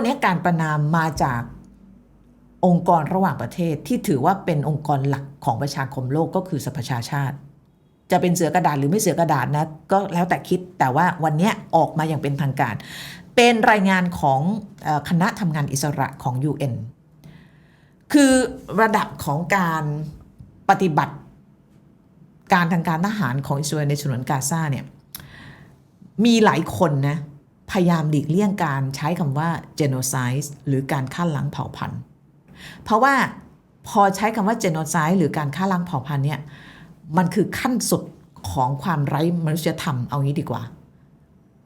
วันนี้การประนามมาจากองค์กรระหว่างประเทศที่ถือว่าเป็นองค์กรหลักของประชาคมโลกก็คือสหประชาชาติ จะเป็นเสือกระดาษหรือไม่เสือกระดาษนะก็แล้วแต่คิดแต่ว่าวันนี้ออกมาอย่างเป็นทางการ เป็นรายงานของคณะทำงานอิสระของ UN คือระดับของการปฏิบัติการทางการทหารของอิสราเอลในฉนวนกาซาเนี่ยมีหลายคนนะ พยายามหลีกเลี่ยงการใช้คำว่า genocide หรือการฆ่าล้างเผ่าพันธุ์ เพราะว่าพอใช้คำว่า genocide หรือการฆ่าล้างเผ่าพันธุ์เนี่ยมันคือขั้นสุดของความไร้มนุษยธรรมเอางี้ดีกว่า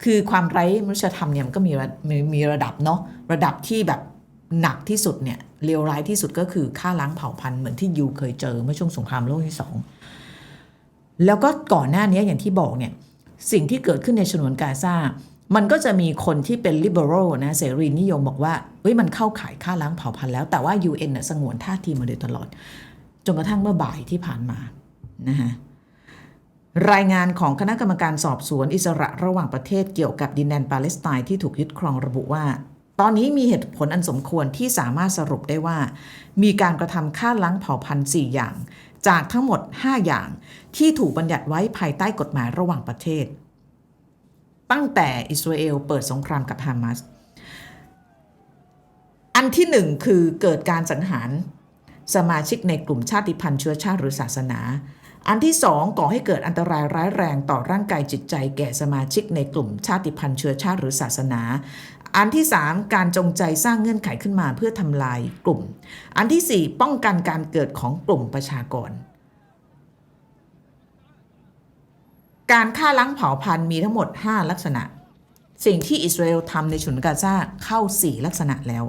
คือความไร้มนุษยธรรมเนี่ยมันก็มีระมีมีระดับเนาะระดับที่แบบหนักที่สุดเนี่ยเลวร้ายที่สุดก็คือฆ่าล้างเผ่าพันธุ์เหมือนที่ยูเคยเจอเมื่อช่วงสงครามโลกที่สองแล้วก็ก่อนหน้านี้อย่างที่บอกเนี่ยสิ่งที่เกิดขึ้นในฉนวนกาซา มันก็จะมีคนที่เป็น liberal นะเสรีนิยมบอกว่าเฮ้ยมันเข้าข่ายฆ่าล้างเผ่าพันธุ์แล้ว แต่ว่า UN น่ะสงวนท่าทีมาโดยตลอด จนกระทั่งเมื่อบ่ายที่ผ่านมานะฮะรายงานของคณะกรรมการสอบสวนอิสระระหว่างประเทศเกี่ยวกับดินแดนปาเลสไตน์ที่ถูกยึดครองระบุว่า ตอนนี้มีเหตุผลอันสมควรที่สามารถสรุปได้ว่า มีการกระทำฆ่าล้างเผ่าพันธุ์4อย่าง จากทั้งหมด 5 อย่างที่ถูกบัญญัติไว้ภายใต้กฎหมายระหว่างประเทศ ตั้งแต่อิสราเอลเปิดสงครามกับฮามาสอันที่หนึ่งคือเกิดการสังหารสมาชิกในกลุ่มชาติพันธุ์เชื้อชาติหรือศาสนา อันที่สองก่อให้เกิดอันตรายร้ายแรงต่อร่างกายจิตใจแก่สมาชิกในกลุ่มชาติพันธุ์เชื้อชาติหรือศาสนา อันที่สามการจงใจสร้างเงื่อนไขขึ้นมาเพื่อทำลายกลุ่ม อันที่สี่ป้องกันการเกิดของกลุ่มประชากร การฆ่าล้างเผ่าพันธุ์มีทั้งหมด 5 ลักษณะ สิ่งที่อิสราเอลทำในฉนวนกาซาเข้า 4 ลักษณะแล้ว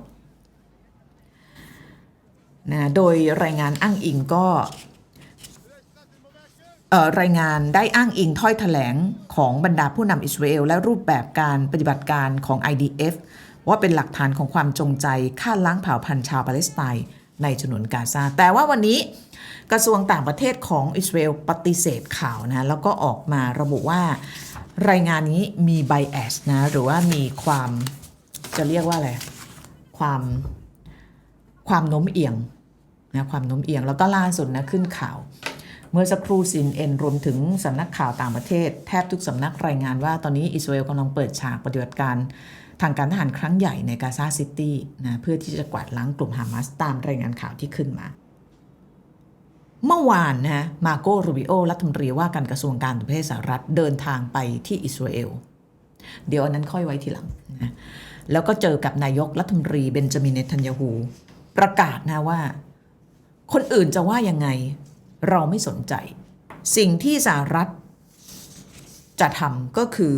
นะโดยรายงานอ้างอิงก็รายงานได้อ้างอิงถ้อยแถลงของบรรดาผู้นำอิสราเอลและรูปแบบการปฏิบัติการของ IDF ว่าเป็นหลักฐานของความจงใจฆ่าล้างเผ่าพันธุ์ชาวปาเลสไตน์ ในฉนวนกาซาแต่ว่าวันนี้กระทรวงต่างประเทศของอิสราเอลปฏิเสธข่าวนะแล้วก็ออกมาระบุว่ารายงานนี้มีไบแอสนะหรือว่ามีความจะเรียกว่าอะไรความความโน้มเอียงนะความโน้มเอียงแล้วก็ล่าสุดนะขึ้นข่าว เมื่อสักครู่ซินเอ็นรวมถึงสำนักข่าวต่างประเทศ แทบทุกสำนักรายงานว่าตอนนี้อิสราเอลกำลังเปิดฉากปฏิบัติการทางการทหารครั้งใหญ่ในกาซาซิตี้นะเพื่อที่จะกวาดล้างกลุ่มฮามาสตามรายงานข่าวที่ขึ้นมาเมื่อวานนะฮะมาโกรูบิโอรัฐมนตรีว่าการกระทรวงการต่างประเทศสหรัฐเดินทางไปที่อิสราเอล เดี๋ยวอันนั้นค่อยไว้ทีหลังนะแล้วก็เจอกับนายกรัฐมนตรีเบนจามินเนทันยาฮูประกาศนะว่า คนอื่นจะว่ายังไง เราไม่สนใจ สิ่งที่สหรัฐจะทำก็คือ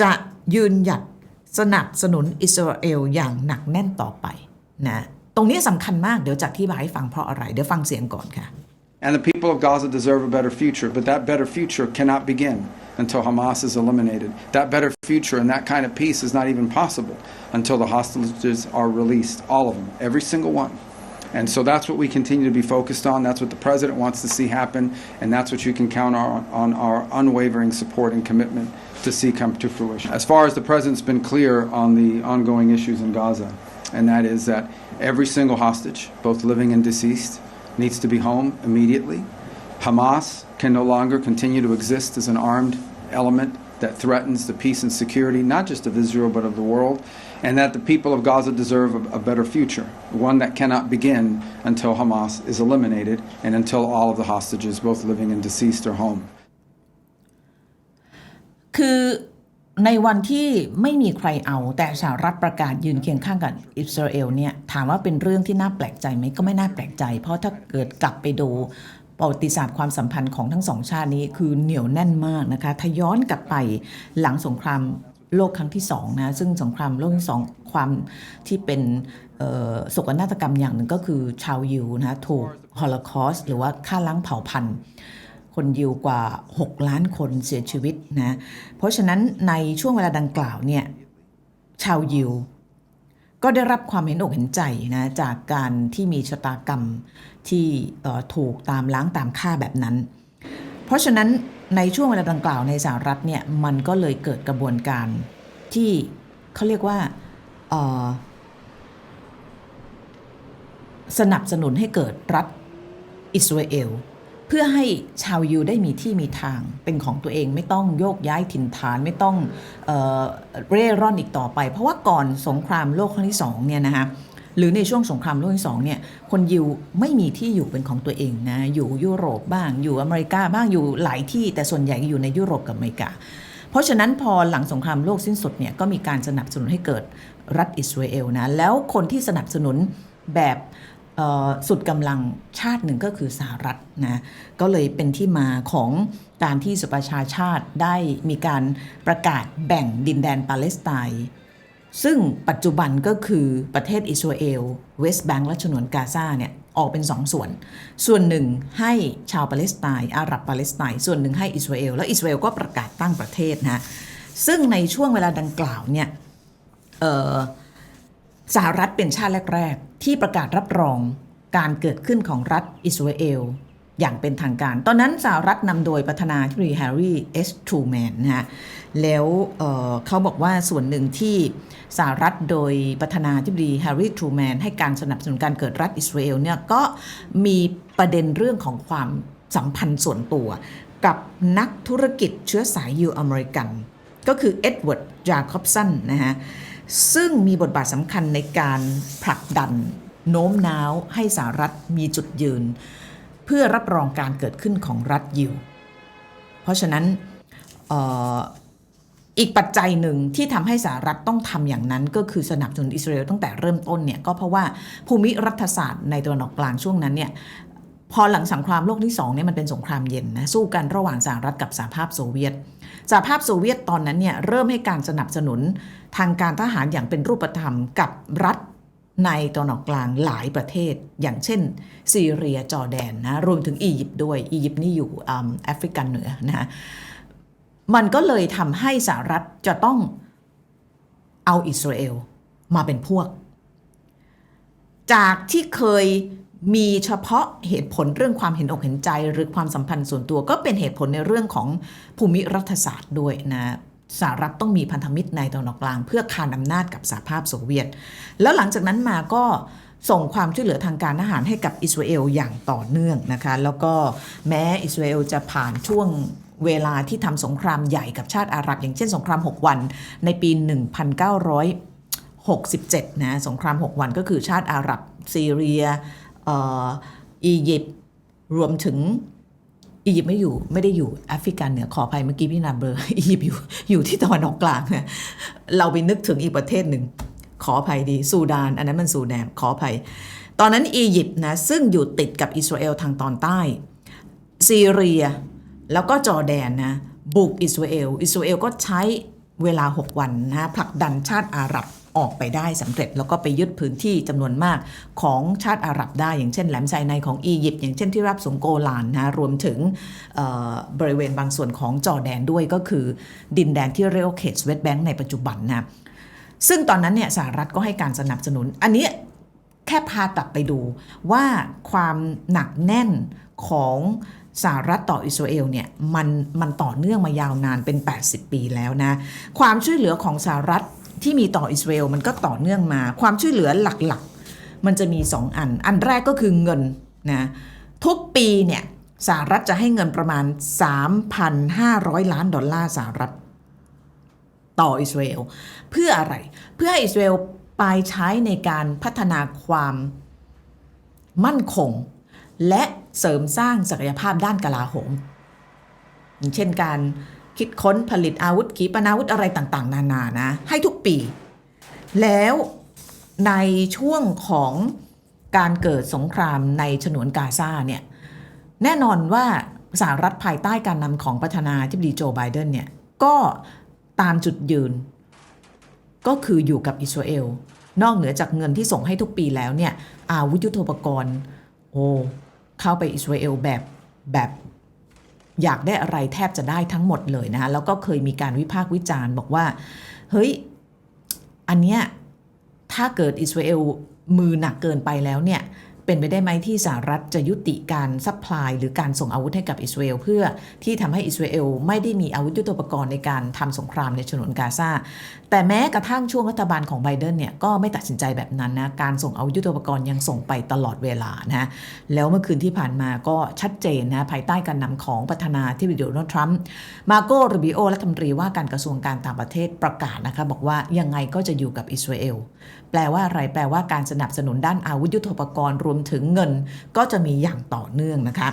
จะยืนหยัดสนับสนุนอิสราเอลอย่างหนักแน่นต่อไปนะตรงนี้สำคัญมากเดี๋ยวจะอธิบายให้ฟังเพราะอะไร เดี๋ยวฟังเสียงก่อนค่ะ And the people of Gaza deserve a better future, but that better future cannot begin until Hamas is eliminated. That better future and that kind of peace is not even possible until the hostages are released, all of them, every single one. And so that's what we continue to be focused on. That's what the president wants to see happen, and that's what you can count on, on our unwavering support and commitment to see come to fruition. As far as the president's been clear on the ongoing issues in Gaza, and that is that every single hostage, both living and deceased, needs to be home immediately. Hamas can no longer continue to exist as an armed element that threatens the peace and security, not just of Israel, but of the world, and that the people of Gaza deserve a, a better future, one that cannot begin until Hamas is eliminated and until all of the hostages, both living and deceased, are home. คือในวันที่ไม่มีใครเอาแต่สหรัฐประกาศยืนเคียงข้างกับอิสราเอลเนี่ยถามว่าเป็นเรื่องที่น่าแปลกใจไหมก็ไม่น่าแปลกใจ เพราะถ้าเกิดกลับไปดู ประวัติศาสตร์ความสัมพันธ์ของทั้งสองชาตินี้คือเหนียวแน่นมากนะคะถ้าย้อนกลับไปหลังสงครามโลกครั้งที่สองนะซึ่งสงครามโลกที่สองความที่เป็นโศกนาฏกรรมอย่างหนึ่งก็คือชาวยิวนะถูกฮอลโลคอสหรือว่าฆ่าล้างเผ่าพันธุ์ คนยิวกว่า 6 ล้านคนเสียชีวิตนะเพราะฉะนั้นในช่วงเวลาดังกล่าวเนี่ยชาวยิว ก็ได้รับความเห็นอกเห็นใจนะจากการที่มีชะตากรรมที่ถูกตามล้างตามฆ่าแบบนั้น เพราะฉะนั้นในช่วงเวลาดังกล่าวในสหรัฐเนี่ยมันก็เลยเกิดกระบวนการที่เขาเรียกว่าสนับสนุนให้เกิดรัฐอิสราเอล เพื่อให้ชาวยิวได้มีที่มีทางเป็นของตัวเองไม่ต้องโยกย้ายถิ่นฐานไม่ต้องเออเร่ร่อนอีกต่อไป เพราะว่าก่อนสงครามโลกครั้งที่สองเนี่ยนะคะหรือในช่วงสงครามโลกที่สองเนี่ยคนยิวไม่มีที่อยู่เป็นของตัวเองนะอยู่ยุโรปบ้างอยู่อเมริกาบ้างอยู่หลายที่แต่ส่วนใหญ่อยู่ในยุโรปกับอเมริกา เพราะฉะนั้นพอหลังสงครามโลกสิ้นสุดเนี่ยก็มีการสนับสนุนให้เกิดรัฐอิสราเอลนะแล้วคนที่สนับสนุนแบบ สุดกำลังชาติหนึ่งก็คือสหรัฐนะก็เลยเป็นที่มาของการที่สหประชาชาติได้มีการประกาศแบ่งดินแดนปาเลสไตน์ซึ่งปัจจุบันก็คือประเทศอิสราเอลเวสต์แบงก์และฉนวนกาซาเนี่ยออกเป็นสองส่วน ส่วนหนึ่งให้ชาวปาเลสไตน์อาหรับปาเลสไตน์ส่วนหนึ่งให้อิสราเอลแล้วอิสราเอลก็ประกาศตั้งประเทศนะซึ่งในช่วงเวลาดังกล่าวเนี่ยเอ่อ สหรัฐเป็นชาติแรก ๆ ที่ประกาศรับรองการเกิดขึ้นของรัฐอิสราเอลอย่างเป็นทางการ ตอนนั้นสหรัฐนำโดยประธานาธิบดีแฮร์รี่เอสทรูแมนนะฮะ แล้วเเขาบอกว่าส่วนหนึ่งที่สหรัฐโดยประธานาธิบดีแฮร์รี่ทรูแมนให้การสนับสนุนการเกิดรัฐอิสราเอลเนี่ยก็มีประเด็นเรื่องของความสัมพันธ์ส่วนตัว กับนักธุรกิจเชื้อสายยิวอเมริกัน ก็คือเอ็ดเวิร์ดจาคอบสันนะฮะ ซึ่งมีบทบาทสำคัญในการผลักดัน โน้มน้าวให้สหรัฐมีจุดยืน เพื่อรับรองการเกิดขึ้นของรัฐยิว เพราะฉะนั้นอออีกปัจจัยหนึ่งที่ทำให้สหรัฐต้องทำอย่างนั้น ก็คือสนับสนุนอิสราเอลตั้งแต่เริ่มต้นเนี่ยก็เพราะว่าภูมิรัฐศาสตร์ในตะวันออกกลางช่วงนั้นเนี่ย พอหลังสงครามโลกที่สองเนี่ยมันเป็นสงครามเย็นนะสู้กันระหว่างสหรัฐกับสหภาพโซเวียตสหภาพโซเวียตตอนนั้นเนี่ยเริ่มให้การสนับสนุนทางการทหารอย่างเป็นรูปธรรมกับรัฐในตะวันออกกลางหลายประเทศ อย่างเช่น ซีเรียจอร์แดนนะรวมถึงอียิปต์ด้วยอียิปต์นี่อยู่แอฟริกันเหนือนะมันก็เลยทำให้สหรัฐจะต้องเอาอิสราเอลมาเป็นพวก จากที่เคย มีเฉพาะเหตุผลเรื่องความเห็นอกเห็นใจ หรือความสัมพันธ์ส่วนตัวก็เป็นเหตุผลในเรื่องของภูมิรัฐศาสตร์ด้วยนะสหรัฐต้องมีพันธมิตรในตะวันออกกลาง เพื่อคานอำนาจกับสหภาพโซเวียต แล้วหลังจากนั้นมาก็ส่งความช่วยเหลือทางการทหารให้กับอิสราเอลอย่างต่อเนื่องนะคะ แล้วก็แม้อิสราเอลจะผ่านช่วงเวลาที่ทำสงครามใหญ่กับชาติอาหรับ อย่างเช่นสงคราม 6 วันในปี 1967 นะสงคราม 6 วันก็คือชาติอาหรับซีเรีย อียิปต์รวมถึงอียิปต์ไม่อยู่ไม่ได้อยู่แอฟริกาเหนือขออภัยเมื่อกี้พี่นาเบลออียิปต์อยู่อยู่ที่ตะวันออกกลางนะเราไปนึกถึงอีกประเทศหนึ่ง ขออภัยดีซูดาน อันนั้นมันซูแดนขออภัย ตอนนั้นอียิปต์นะซึ่งอยู่ติดกับอิสราเอลทางตอนใต้ซีเรีย แล้วก็จอร์แดนนะบุกอิสราเอลอิสราเอลก็ใช้เวลา 6 วันนะผลักดันชาติอาหรับ ออกไปได้สำเร็จ แล้วก็ไปยึดพื้นที่จำนวนมากของชาติอาหรับได้ อย่างเช่นแหลมไซไนของอียิปต์อย่างเช่นที่รับสงโกลานนะรวมถึงบริเวณบางส่วนของจอแดนด้วยก็คือ ดินแดนที่เรียกว่าเขตสเวตแบงก์ในปัจจุบันนะซึ่งตอนนั้นเนี่ยสหรัฐก็ให้การสนับสนุน อันนี้แค่พากลับไปดูว่าความหนักแน่นของสหรัฐต่ออิสราเอลเนี่ยมันมันต่อเนื่องมายาวนานเป็น 80 ปีแล้วนะ ความช่วยเหลือของสหรัฐ ที่มีต่ออิสราเอลมันก็ต่อเนื่องมา ความช่วยเหลือหลักๆ มันจะมี 2 อัน อันแรกก็คือเงินนะทุกปีเนี่ยสหรัฐจะให้เงินประมาณ 3,500 ล้านดอลลาร์สหรัฐ ต่ออิสราเอลเพื่ออะไร เพื่อให้อิสราเอลไปใช้ในการพัฒนาความมั่นคง และเสริมสร้างศักยภาพด้านกลาโหมเช่นการ คิดค้นผลิตอาวุธขีปนาวุธอะไรต่างๆ นานานะ ให้ทุกปี แล้วในช่วงของการเกิดสงครามในฉนวนกาซาเนี่ยแน่นอนว่าสหรัฐภายใต้การนำของประธานาธิบดีโจไบเดนเนี่ยก็ตามจุดยืน ก็คืออยู่กับอิสราเอล นอกเหนือจากเงินที่ส่งให้ทุกปีแล้วเนี่ยอาวุธยุทโธปกรณ์โอ้เข้าไปอิสราเอลแบบแบบ อยากได้อะไรแทบจะได้ทั้งหมดเลยนะคะแล้วก็เคยมีการวิพากษ์วิจารณ์บอกว่า เฮ้ย อันเนี้ยถ้าเกิดอิสราเอลมือหนักเกินไปแล้วเนี่ย เป็นไปได้ไหมที่สหรัฐจะยุติการซัพพลายหรือการส่งอาวุธให้กับอิสราเอลเพื่อที่ทำให้อิสราเอลไม่ได้มีอาวุธยุทโธปกรณ์ในการทำสงครามในฉนวนกาซาแต่แม้กระทั่งช่วงรัฐบาลของไบเดนเนี่ยก็ไม่ตัดสินใจแบบนั้นนะการส่งอาวุธยุทโธปกรณ์ยังส่งไปตลอดเวลานะแล้วเมื่อคืนที่ผ่านมาก็ชัดเจนนะภายใต้การนำของประธานาธิบดีโดนัลด์ทรัมป์มาโกรูบิโอรัฐมนตรีว่าการกระทรวงการต่างประเทศประกาศนะคะบอกว่ายังไงก็จะอยู่กับอิสราเอลแปลว่าอะไรแปลว่าการสนับสนุนด้านอาวุธยุทโธปกรณ์รวมถึงเงินก็จะมีอย่างต่อเนื่องนะคะ